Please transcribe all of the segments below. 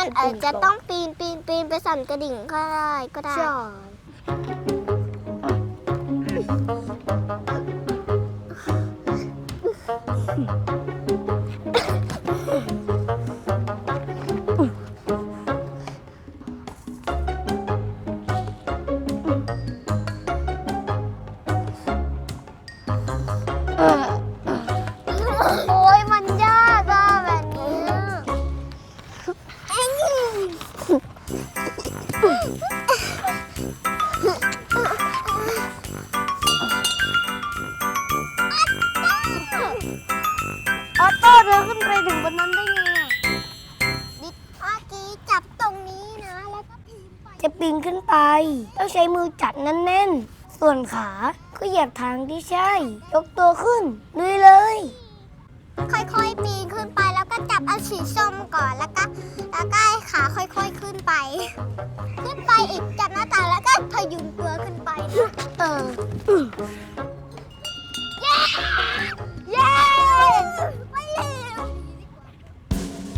มันอาจจะต้องปีนปีนปีนไปสั่นกระดิ่งก็ได้ก็ได้ ใช่ ต้องใช้มือจับแน่นๆ ส่วนขาก็เหยียบทางที่ใช่ ยกตัวขึ้นลุยเลย ค่อยๆ ปีนขึ้นไปแล้วก็จับเอาสีส้มก่อนแล้วก็แล้วก็ให้ขาค่อยๆขึ้นไป ขึ้นไปอีกจับหน้าต่างแล้วก็พยุงตัวขึ้นไปนะเออเย้เย้ไม่เร็ว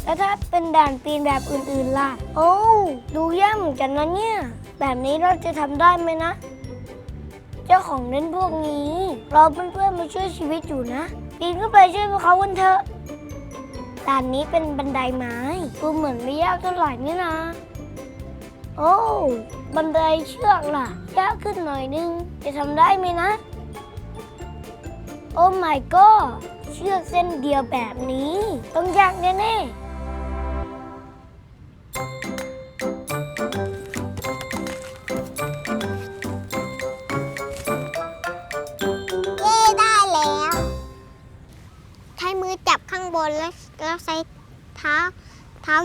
แล้วถ้าเป็นด่านปีนแบบอื่นๆล่ะ โอ้ ดูยากเหมือนกันนะเนี่ย แบบนี้เราจะทำได้ไหมนะ เจ้าของเล่นพวกนี้ เราเพื่อนๆมาช่วยชีวิตอยู่นะปีนขึ้นไปช่วยพวกเขากันเถอะด่านนี้เป็นบันไดไม้ดูเหมือนไม่ยากเท่าไหร่นี่นะ โอ้ บันไดเชือกล่ะ ยากขึ้นหน่อยนึง จะทำได้ไหมนะ โอ้ my god เชือกเส้นเดียวแบบนี้ ต้องยากแน่ๆ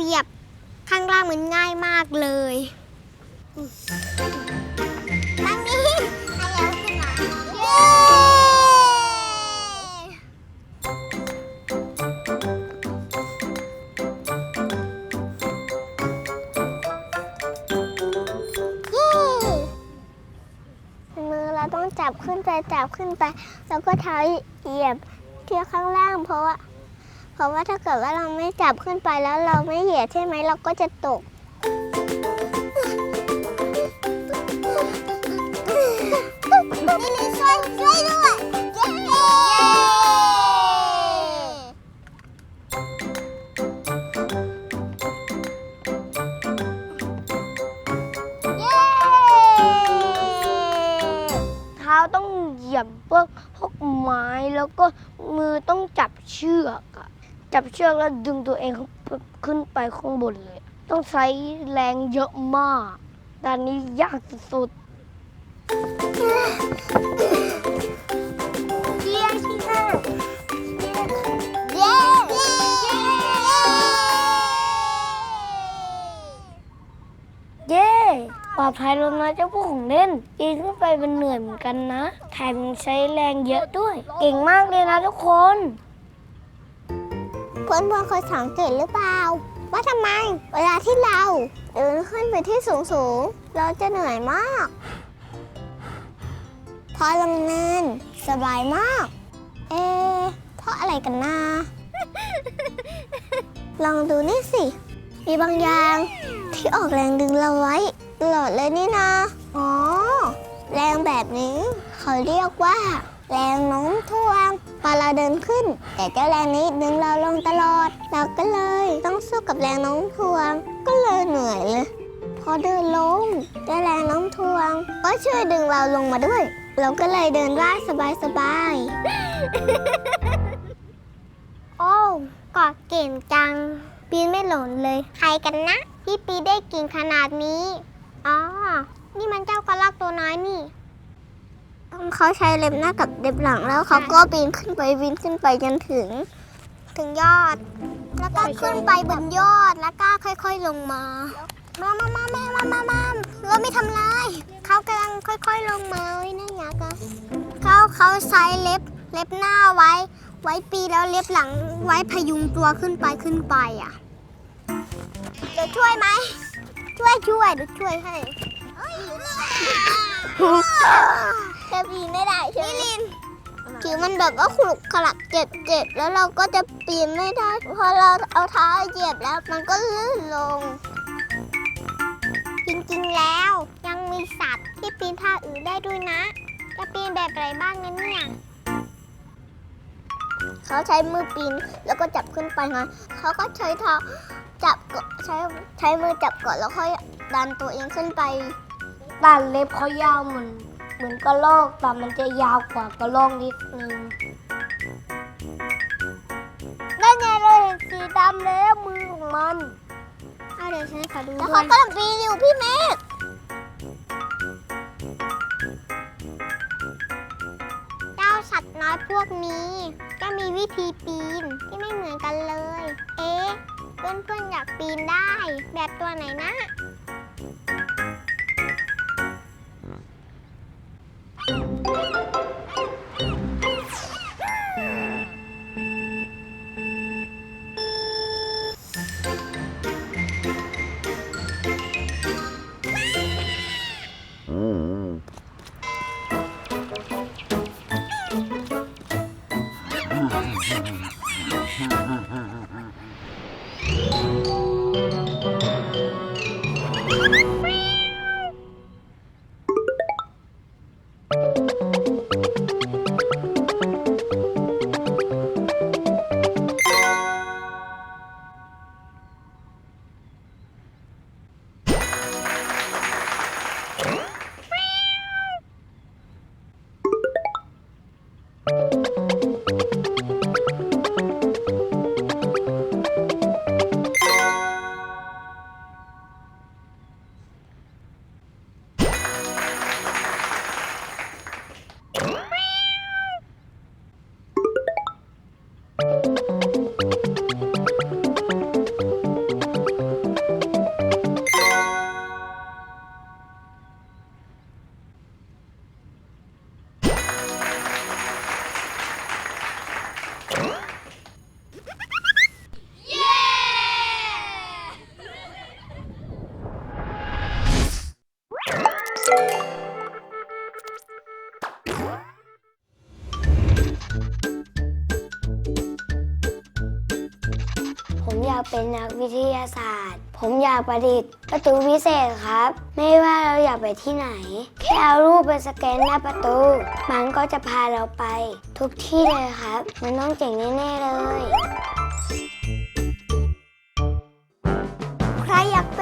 เหยียบข้างล่างมันง่ายมากเลยทางนี้ให้เราขึ้นมาเย้เย้มือเราต้องจับขึ้นไปจับขึ้นไป แล้วก็เท้าเหยียบที่ข้างล่างเพราะว่า เพราะว่าถ้าเกิดว่าเราไม่จับขึ้นไปแล้วเราไม่เหยียดใช่ไหมเราก็จะตก นี่ลิช่วยช่วยด้วย อกแล้วดึงตัวเองขึ้นไปข้างบนเลย ต้องใช้แรงเยอะมากด้านนี้ยากสุดเชียร์เชียร์เย้ๆเย้ปลอดภัยแล้วนะเจ้าพวกของเล่นปีนขึ้นไปเป็นเหนื่อยเหมือนกันนะแถมยังใช้แรงเยอะด้วย เก่งมากเลยนะทุกคน เพื่อนเพื่อนๆเคยสังเกตหรือเปล่า ว่าทำไม เวลาที่เราเดินขึ้นไปที่สูงสูงๆเราจะเหนื่อยมาก พอลงเนินสบายมาก เอเพราะอะไรกันนะลองดูนี่สิ มีบางอย่างที่ออกแรงดึงเราไว้ตลอดเลยนี่นะ อ๋อ แรงแบบนี้ เขาเรียกว่า แรงโน้มถ่วงพอเราเดินขึ้น แต่เจ้าแรงนี้ดึงเราลง กับแรงโน้มถ่วงก็เลยเหนื่อยเลย พอเดินลงเจ้าแรงโน้มถ่วง ก็ช่วยดึงเราลงมาด้วย เราก็เลยเดินได้สบายๆ โอ้กอดเก่งจัง ปีนไม่หล่นเลย ใครกันนะ ที่ปีนได้เก่งขนาดนี้ อ๋อ นี่มันเจ้ากระรอกตัวน้อยนี่เขาใช้เล็บหน้ากับเล็บหลังแล้วเขาก็ปีนขึ้นไปบินขึ้นไปจนถึง ถึงยอด แล้วก็ขึ้นไปบนยอดแล้วก็ค่อยๆลงมา มามามาแม่มามามาเราไม่ทำลายเขากำลังค่อยๆลงมาไว้นะยักษ์อะเขาเขาใช้เล็บเล็บหน้าไว้ ไว้ปีแล้วเล็บหลังไว้พยุงตัวขึ้นไปขึ้นไปอะจะช่วยไหมช่วยช่วยเดี๋ยวช่วยให้ใช่ไหม ผิวมันแบบว่าขรุกขลักเจ็บเจ็บแล้วเราก็จะปีนไม่ได้ พอเราเอาเท้าเหยียบแล้วมันก็ลื่นลง จริงๆแล้วยังมีสัตว์ที่ปีนท่าอื่นได้ด้วยนะ จะปีนแบบอะไรบ้างนะเนี่ยเขาใช้มือปีนแล้วก็จับขึ้นไปไงเขาก็ใช้เท้าจับกใช้ใช้มือจับเกาะแล้วค่อยดันตัวเองขึ้นไป ตัดเล็บเขายาวเหมือน เหมือนกระรอกแต่มันจะยาวกว่ากระรอกนิดนึงได้ไงเราเห็นสีดำแล้วมือของมันเอาเดี๋ยวฉันขอดูแล้วเขากำลังปีนอยู่พี่เมฆเจ้าสัตว์น้อยพวกนี้ ก็มีวิธีปีนที่ไม่เหมือนกันเลย เอ๊ะ เพื่อนๆอยากปีนได้ แบบตัวไหนนะ ผมอยากเป็นนักวิทยาศาสตร์ ผมอยากประดิษฐ์ประตูวิเศษครับ ไม่ว่าเราอยากไปที่ไหน แค่เอารูปไปสแกนหน้าประตู มันก็จะพาเราไป ทุกที่เลยครับ มันต้องเจ๋งแน่ ๆ เลย